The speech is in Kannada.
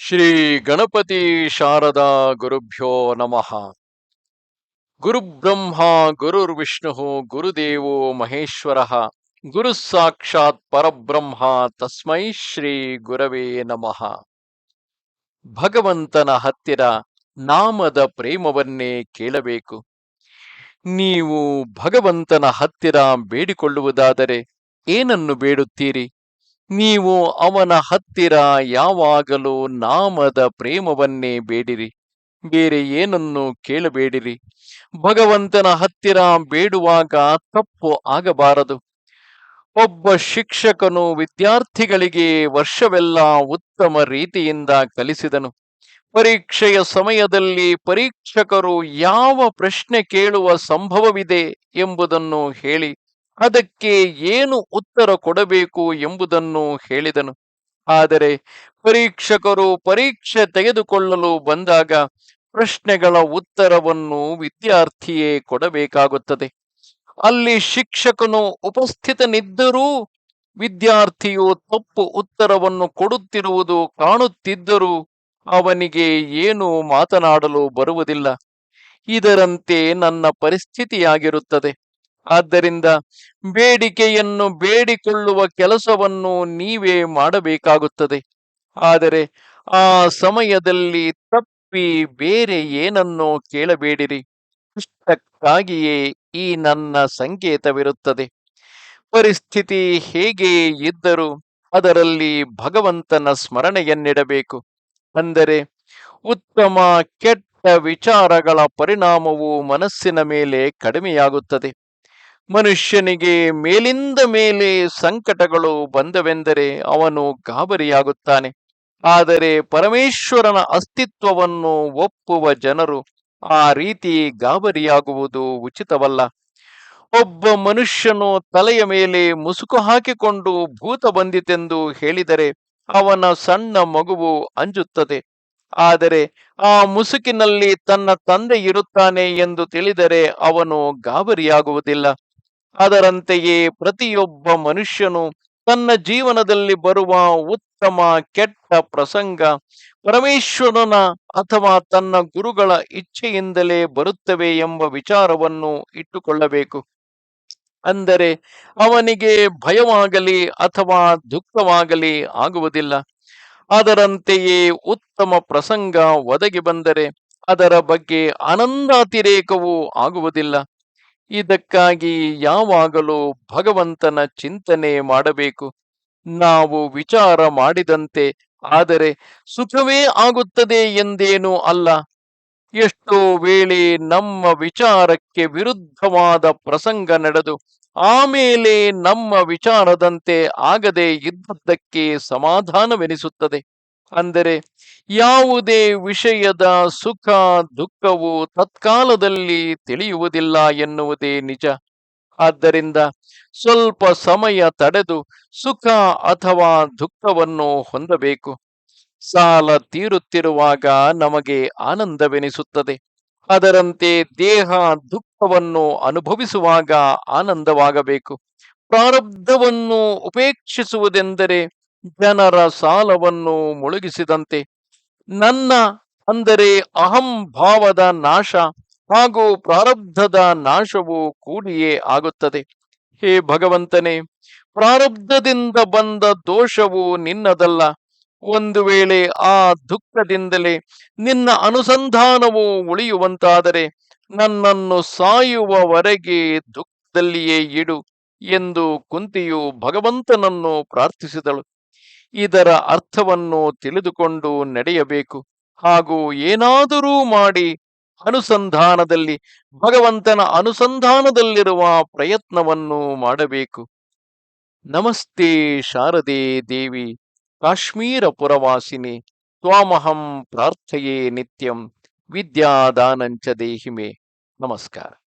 ಶ್ರೀ ಗಣಪತಿ ಶಾರದಾ ಗುರುಭ್ಯೋ ನಮಃ. ಗುರುಬ್ರಹ್ಮ ಗುರುರ್ವಿಷ್ಣು ಗುರುದೇವೋ ಮಹೇಶ್ವರ. ಗುರು ಸಾಕ್ಷಾತ್ ಪರಬ್ರಹ್ಮ, ತಸ್ಮೈ ಶ್ರೀ ಗುರವೇ ನಮಃ. ಭಗವಂತನ ಹತ್ತಿರ ನಾಮದ ಪ್ರೇಮವನ್ನೇ ಕೇಳಬೇಕು. ನೀವು ಭಗವಂತನ ಹತ್ತಿರ ಬೇಡಿಕೊಳ್ಳುವುದಾದರೆ ಏನನ್ನು ಬೇಡುತ್ತೀರಿ? ನೀವು ಅವನ ಹತ್ತಿರ ಯಾವಾಗಲೂ ನಾಮದ ಪ್ರೇಮವನ್ನೇ ಬೇಡಿರಿ. ಬೇರೆ ಏನನ್ನು ಕೇಳಬೇಡಿರಿ. ಭಗವಂತನ ಹತ್ತಿರ ಬೇಡುವಾಗ ತಪ್ಪು ಆಗಬಾರದು. ಒಬ್ಬ ಶಿಕ್ಷಕನು ವಿದ್ಯಾರ್ಥಿಗಳಿಗೆ ವರ್ಷವೆಲ್ಲ ಉತ್ತಮ ರೀತಿಯಿಂದ ಕಲಿಸಿದನು. ಪರೀಕ್ಷೆಯ ಸಮಯದಲ್ಲಿ ಪರೀಕ್ಷಕರು ಯಾವ ಪ್ರಶ್ನೆ ಕೇಳುವ ಸಂಭವವಿದೆ ಎಂಬುದನ್ನು ಹೇಳಿ ಅದಕ್ಕೆ ಏನು ಉತ್ತರ ಕೊಡಬೇಕು ಎಂಬುದನ್ನು ಹೇಳಿದನು. ಆದರೆ ಪರೀಕ್ಷಕರು ಪರೀಕ್ಷೆ ತೆಗೆದುಕೊಳ್ಳಲು ಬಂದಾಗ ಪ್ರಶ್ನೆಗಳ ಉತ್ತರವನ್ನು ವಿದ್ಯಾರ್ಥಿಯೇ ಕೊಡಬೇಕಾಗುತ್ತದೆ. ಅಲ್ಲಿ ಶಿಕ್ಷಕನು ಉಪಸ್ಥಿತನಿದ್ದರೂ ವಿದ್ಯಾರ್ಥಿಯು ತಪ್ಪು ಉತ್ತರವನ್ನು ಕೊಡುತ್ತಿರುವುದು ಕಾಣುತ್ತಿದ್ದರೂ ಅವನಿಗೆ ಏನು ಮಾತನಾಡಲು ಬರುವುದಿಲ್ಲ. ಇದರಂತೆ ನನ್ನ ಪರಿಸ್ಥಿತಿಯಾಗಿರುತ್ತದೆ. ಆದ್ದರಿಂದ ಬೇಡಿಕೆಯನ್ನು ಬೇಡಿಕೊಳ್ಳುವ ಕೆಲಸವನ್ನು ನೀವೇ ಮಾಡಬೇಕಾಗುತ್ತದೆ. ಆದರೆ ಆ ಸಮಯದಲ್ಲಿ ತಪ್ಪಿ ಬೇರೆ ಏನನ್ನೋ ಕೇಳಬೇಡಿರಿ. ಇಷ್ಟಕ್ಕಾಗಿಯೇ ಈ ನನ್ನ ಸಂಕೇತವಿರುತ್ತದೆ. ಪರಿಸ್ಥಿತಿ ಹೇಗೆ ಇದ್ದರೂ ಅದರಲ್ಲಿ ಭಗವಂತನ ಸ್ಮರಣೆಯನ್ನಿಡಬೇಕು. ಅಂದರೆ ಉತ್ತಮ ಕೆಟ್ಟ ವಿಚಾರಗಳ ಪರಿಣಾಮವು ಮನಸ್ಸಿನ ಮೇಲೆ ಕಡಿಮೆಯಾಗುತ್ತದೆ. ಮನುಷ್ಯನಿಗೆ ಮೇಲಿಂದ ಮೇಲೆ ಸಂಕಟಗಳು ಬಂದವೆಂದರೆ ಅವನು ಗಾಬರಿಯಾಗುತ್ತಾನೆ. ಆದರೆ ಪರಮೇಶ್ವರನ ಅಸ್ತಿತ್ವವನ್ನು ಒಪ್ಪುವ ಜನರು ಆ ರೀತಿ ಗಾಬರಿಯಾಗುವುದು ಉಚಿತವಲ್ಲ. ಒಬ್ಬ ಮನುಷ್ಯನು ತಲೆಯ ಮೇಲೆ ಮುಸುಕು ಹಾಕಿಕೊಂಡು ಭೂತ ಬಂದಿತೆಂದು ಹೇಳಿದರೆ ಅವನ ಸಣ್ಣ ಮಗುವು ಅಂಜುತ್ತದೆ. ಆದರೆ ಆ ಮುಸುಕಿನಲ್ಲಿ ತನ್ನ ತಂದೆ ಇರುತ್ತಾನೆ ಎಂದು ತಿಳಿದರೆ ಅವನು ಗಾಬರಿಯಾಗುವುದಿಲ್ಲ. ಅದರಂತೆಯೇ ಪ್ರತಿಯೊಬ್ಬ ಮನುಷ್ಯನು ತನ್ನ ಜೀವನದಲ್ಲಿ ಬರುವ ಉತ್ತಮ, ಕೆಟ್ಟ ಪ್ರಸಂಗ ಪರಮೇಶ್ವರನ ಅಥವಾ ತನ್ನ ಗುರುಗಳ ಇಚ್ಛೆಯಿಂದಲೇ ಬರುತ್ತವೆ ಎಂಬ ವಿಚಾರವನ್ನು ಇಟ್ಟುಕೊಳ್ಳಬೇಕು. ಅಂದರೆ ಅವನಿಗೆ ಭಯವಾಗಲಿ ಅಥವಾ ದುಃಖವಾಗಲಿ ಆಗುವುದಿಲ್ಲ. ಅದರಂತೆಯೇ ಉತ್ತಮ ಪ್ರಸಂಗ ಒದಗಿ ಬಂದರೆ ಅದರ ಬಗ್ಗೆ ಆನಂದಾತಿರೇಕವೂ ಆಗುವುದಿಲ್ಲ. ಇದಕ್ಕಾಗಿ ಯಾವಾಗಲೂ ಭಗವಂತನ ಚಿಂತನೆ ಮಾಡಬೇಕು. ನಾವು ವಿಚಾರ ಮಾಡಿದಂತೆ, ಆದರೆ ಸುಖವೇ ಆಗುತ್ತದೆ ಎಂದೇನೂ ಅಲ್ಲ. ಎಷ್ಟೋ ವೇಳೆ ನಮ್ಮ ವಿಚಾರಕ್ಕೆ ವಿರುದ್ಧವಾದ ಪ್ರಸಂಗ ನಡೆದು ಆಮೇಲೆ ನಮ್ಮ ವಿಚಾರದಂತೆ ಆಗದೆ ಇದ್ದದ್ದಕ್ಕೆ ಸಮಾಧಾನವೆನಿಸುತ್ತದೆ. ಅಂದರೆ ಯಾವುದೇ ವಿಷಯದ ಸುಖ, ದುಃಖವು ತತ್ಕಾಲದಲ್ಲಿ ತಿಳಿಯುವುದಿಲ್ಲ ಎನ್ನುವುದೇ ನಿಜ. ಆದ್ದರಿಂದ ಸ್ವಲ್ಪ ಸಮಯ ತಡೆದು ಸುಖ ಅಥವಾ ದುಃಖವನ್ನು ಹೊಂದಬೇಕು. ಸಾಲ ತೀರುತ್ತಿರುವಾಗ ನಮಗೆ ಆನಂದವೆನಿಸುತ್ತದೆ. ಅದರಂತೆ ದೇಹ ದುಃಖವನ್ನು ಅನುಭವಿಸುವಾಗ ಆನಂದವಾಗಬೇಕು. ಪ್ರಾರಬ್ಧವನ್ನು ಉಪೇಕ್ಷಿಸುವುದೆಂದರೆ ಜನರ ಸಾಲವನ್ನು ಮುಳುಗಿಸಿದಂತೆ ನನ್ನ ಅಂದರೆ ಅಹಂ ಭಾವದ ನಾಶ ಹಾಗೂ ಪ್ರಾರಬ್ಧದ ನಾಶವು ಕೂಡಿಯೇ ಆಗುತ್ತದೆ. ಹೇ ಭಗವಂತನೇ, ಪ್ರಾರಬ್ಧದಿಂದ ಬಂದ ದೋಷವು ನಿನ್ನದಲ್ಲ. ಒಂದು ವೇಳೆ ಆ ದುಃಖದಿಂದಲೇ ನಿನ್ನ ಅನುಸಂಧಾನವು ಉಳಿಯುವಂತಾದರೆ ನನ್ನನ್ನು ಸಾಯುವವರೆಗೆ ದುಃಖದಲ್ಲಿಯೇ ಇಡು ಎಂದು ಕುಂತಿಯು ಭಗವಂತನನ್ನು ಪ್ರಾರ್ಥಿಸಿದಳು. ಇದರ ಅರ್ಥವನ್ನು ತಿಳಿದುಕೊಂಡು ನಡೆಯಬೇಕು. ಹಾಗೂ ಏನಾದರೂ ಮಾಡಿ ಅನುಸಂಧಾನದಲ್ಲಿ, ಭಗವಂತನ ಅನುಸಂಧಾನದಲ್ಲಿರುವ ಪ್ರಯತ್ನವನ್ನು ಮಾಡಬೇಕು. ನಮಸ್ತೆ ಶಾರದೆ ದೇವಿ, ಕಾಶ್ಮೀರ ಪುರವಾಸಿನಿ, ತ್ವಾಮಹಂ ಪ್ರಾರ್ಥಯೇ ನಿತ್ಯಂ, ವಿದ್ಯಾದಾನಂಚ ದೇಹಿಮೆ. ನಮಸ್ಕಾರ.